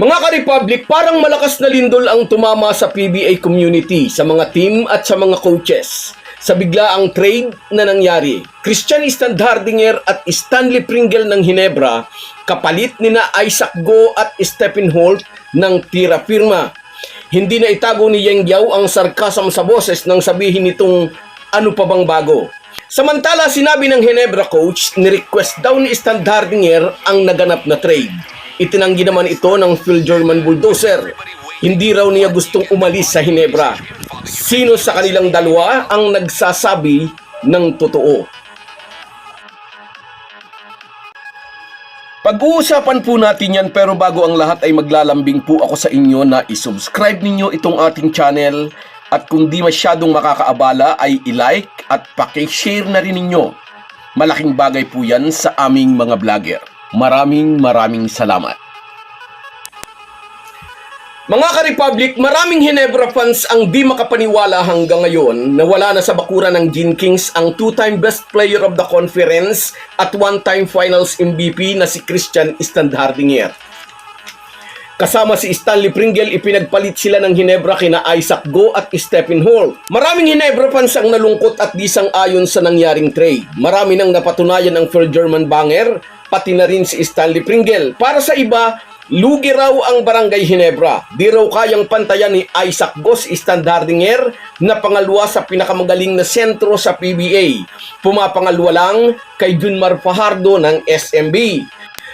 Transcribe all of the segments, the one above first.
Mga ka-Republic, parang malakas na lindol ang tumama sa PBA community, sa mga team at sa mga coaches. Sa biglaang trade na nangyari, Christian Standhardinger at Stanley Pringle ng Hinebra, kapalit ni na Isaac Go at Stephen Holt ng tira firma. Hindi na itago ni Yang Yao ang sarkasm sa boses nang sabihin nitong ano pa bang bago. Samantala, sinabi ng Hinebra coach, ni-request daw ni Standhardinger ang naganap na trade. Itinanggi naman ito ng Phil German Bulldozer. Hindi raw niya gustong umalis sa Hinebra. Sino sa kanilang dalawa ang nagsasabi ng totoo? Pag-uusapan po natin yan pero bago ang lahat ay maglalambing po ako sa inyo na isubscribe ninyo itong ating channel at kung di masyadong makakaabala ay i-like at pakishare na rin ninyo. Malaking bagay po yan sa aming mga vlogger. Maraming maraming salamat. Mga ka-Republic, maraming Hinebra fans ang di makapaniwala hanggang ngayon na wala na sa bakuran ng Gene Kings ang two-time best player of the conference at one-time finals MVP na si Christian Standhardinger. Kasama si Stanley Pringle, ipinagpalit sila ng Hinebra kina Isaac Go at Stephen Hall. Maraming Hinebra fans ang nalungkot at disang ayon sa nangyaring trade. Marami nang napatunayan ng Phil German Banger, pati na rin si Stanley Pringle. Para sa iba, lugi raw ang Barangay Hinebra. Di raw kayang pantayan ni Isaac Gos Standardinger na pangalwa sa pinakamagaling na sentro sa PBA. Pumapangalwa lang kay Junmar Fajardo ng SMB.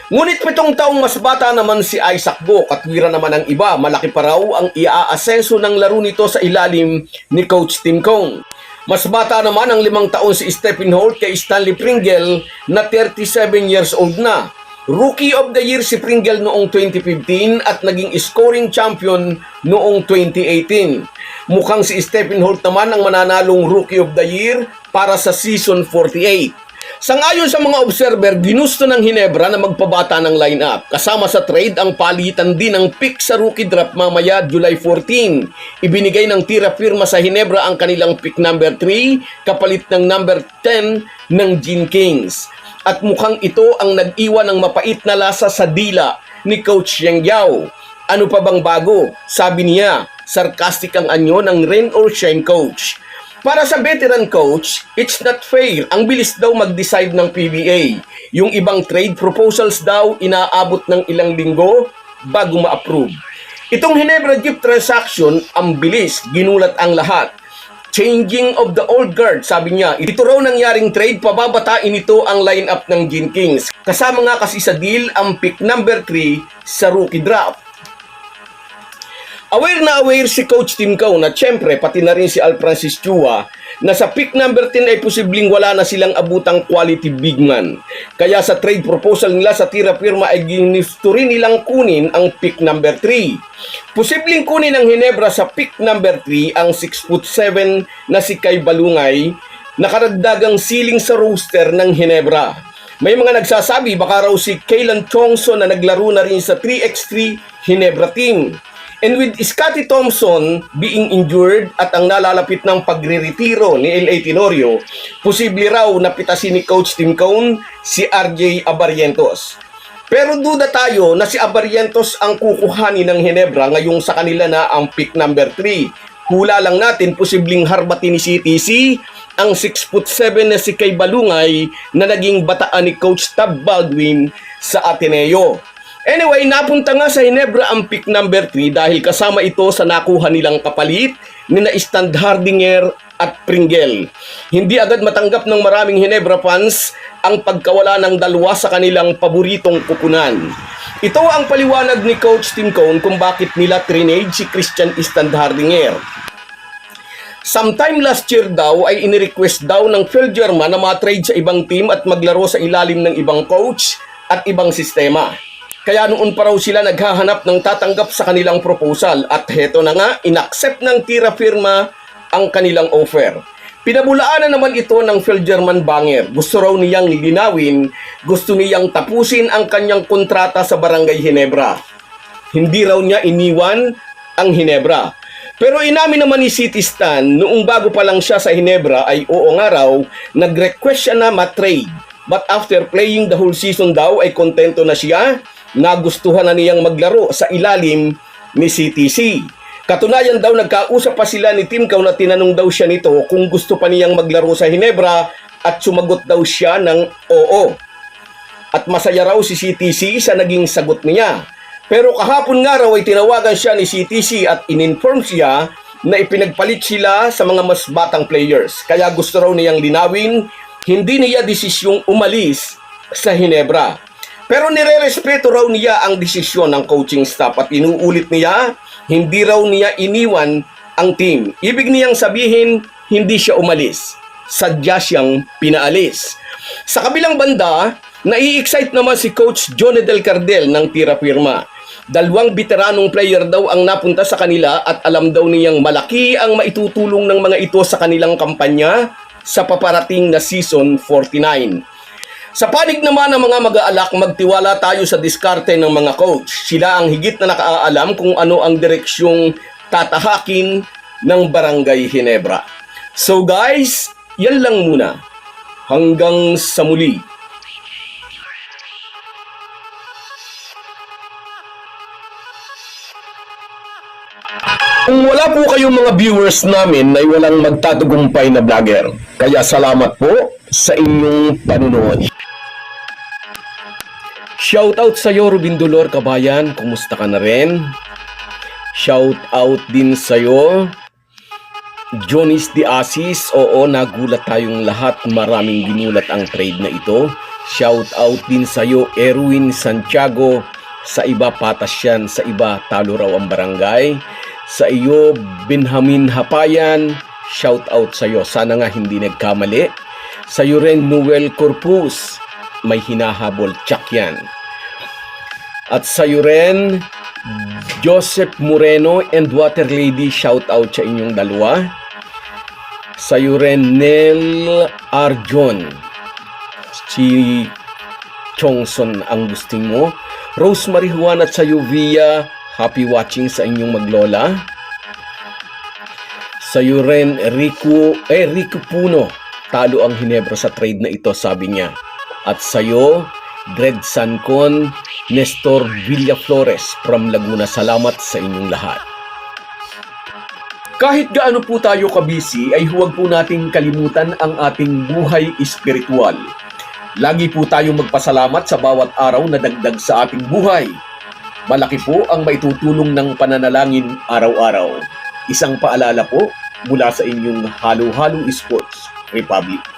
Ngunit pitong taong mas bata naman si Isaac Go, katwira naman ang iba, malaki pa raw ang iaasenso ng laro nito sa ilalim ni Coach Tim Cone. Mas bata naman ang limang taon si Stephen Holt kay Stanley Pringle na 37 years old na. Rookie of the Year si Pringle noong 2015 at naging scoring champion noong 2018. Mukhang si Stephen Holt naman ang mananalong Rookie of the Year para sa season 48. Sangayon sa mga observer, ginusto ng Hinebra na magpabata ng lineup. Kasama sa trade ang palitan din ng pick sa rookie draft mamaya July 14. Ibinigay ng tira firma sa Hinebra ang kanilang pick number 3 kapalit ng number 10 ng Gene Kings. At mukhang ito ang nag-iwan ng mapait na lasa sa dila ni Coach Yang Yao. Ano pa bang bago? Sabi niya, sarcastic ang anyo ng rain or shine coach. Para sa veteran coach, it's not fair. Ang bilis daw mag-decide ng PBA. Yung ibang trade proposals daw inaabot ng ilang linggo bago ma-approve. Itong Hinebra gift transaction, ang bilis, ginulat ang lahat. Changing of the old guard, sabi niya. Ito raw nangyaring trade, pababatain ito ang lineup ng Gin Kings. Kasama nga kasi sa deal ang pick number 3 sa rookie draft. Aware na aware si Coach Tim Cone at syempre pati na rin si Al Francis Chua na sa pick number 10 ay posibleng wala na silang abutang quality big man. Kaya sa trade proposal nila sa tira firma ay ginifto rin nilang kunin ang pick number 3. Posibleng kunin ng Hinebra sa pick number 3 ang 6 foot 7 na si Kay Balungay na karagdagang ceiling sa roster ng Hinebra. May mga nagsasabi baka raw si Kaylan Chongson na naglaro na rin sa 3x3 Hinebra team. And with Scotty Thompson being injured at ang nalalapit ng pagre-retiro ni L.A. Tenorio, posible raw na pitasin ni Coach Tim Cone si RJ Abarientos. Pero duda tayo na si Abarientos ang kukuhanin ng Hinebra ngayong sa kanila na ang pick number 3. Hula lang natin posibleng harbatin ni CTC ang 6 foot 7 na si Kay Balungay na naging bataan ni Coach Tab Baldwin sa Ateneo. Anyway, napunta nga sa Hinebra ang pick number 3 dahil kasama ito sa nakuha nilang kapalit ni na Stand Hardinger at Pringle. Hindi agad matanggap ng maraming Hinebra fans ang pagkawala ng dalawa sa kanilang paboritong kupunan. Ito ang paliwanag ni Coach Tim Cone kung bakit nila trinade si Christian Stand Hardinger. Sometime last year daw ay inirequest daw ng Phil German na matrade sa ibang team at maglaro sa ilalim ng ibang coach at ibang sistema. Kaya noon pa raw sila naghahanap ng tatanggap sa kanilang proposal at heto na nga, inaccept ng tira firma ang kanilang offer. Pinabulaanan naman ito ng Phil German Banger. Gusto raw niyang linawin, gusto niyang tapusin ang kanyang kontrata sa Barangay Hinebra. Hindi raw niya iniwan ang Hinebra. Pero inamin naman ni City Stan, noong bago pa lang siya sa Hinebra ay oo nga raw, nag-request siya na matrade. But after playing the whole season daw ay kontento na siya nagustuhan na niyang maglaro sa ilalim ni CTC. Katunayan daw nagkausap pa sila ni Tim Cow na tinanong daw siya nito kung gusto pa niyang maglaro sa Hinebra at sumagot daw siya ng oo. At masaya raw si CTC sa naging sagot niya. Pero kahapon nga raw ay tinawagan siya ni CTC at ininform siya na ipinagpalit sila sa mga mas batang players. Kaya gusto raw niyang linawin, hindi niya desisyong umalis sa Hinebra. Pero nire-respeto raw niya ang desisyon ng coaching staff at inuulit niya, hindi raw niya iniwan ang team. Ibig niyang sabihin, hindi siya umalis. Sadya siyang pinaalis. Sa kabilang banda, nai-excite naman si Coach Johnny Del Cardel ng Tira Firma. Dalawang veteranong player daw ang napunta sa kanila at alam daw niyang malaki ang maitutulong ng mga ito sa kanilang kampanya sa paparating na season 49. Sa panig naman ng mga mag-aalak, magtiwala tayo sa diskarte ng mga coach. Sila ang higit na nakaalam kung ano ang direksyong tatahakin ng Barangay Hinebra. So guys, yan lang muna. Hanggang sa muli. Kung wala po kayong mga viewers namin ay walang magtatagumpay na vlogger. Kaya salamat po sa inyong panunood. Shoutout sa iyo, Rubin Dolor Kabayan. Kumusta ka na rin? Shoutout din sa iyo, Jonis de Asis. Oo, nagulat tayong lahat. Maraming ginulat ang trade na ito. Shoutout din sa iyo, Erwin Santiago. Sa iba, patas yan. Sa iba, talo raw ang barangay. Sa iyo, Benjamin Hapayan. Shoutout sa iyo. Sana nga hindi nagkamali. Sa iyo rin, Noel Corpus. May hinahabol. Tsak yan. At sa iyo rin, Joseph Moreno and Water Lady, shout out sa inyong dalawa. Sa iyo rin, Nel Arjon. Si Chongson ang gusting mo. Rosemary Juan at sa iyo, Via, happy watching sa inyong maglola. Sa iyo rin, Rico, eh, Rico Puno. Talo ang Hinebra sa trade na ito, sabi niya. At sa iyo, Dred Sancon, Nestor Villaflores from Laguna. Salamat sa inyong lahat. Kahit gaano po tayo kabisi ay huwag po nating kalimutan ang ating buhay espiritual. Lagi po tayong magpasalamat sa bawat araw na dagdag sa ating buhay. Malaki po ang maitutulong ng pananalangin araw-araw. Isang paalala po mula sa inyong Halo Halo Sports Republic.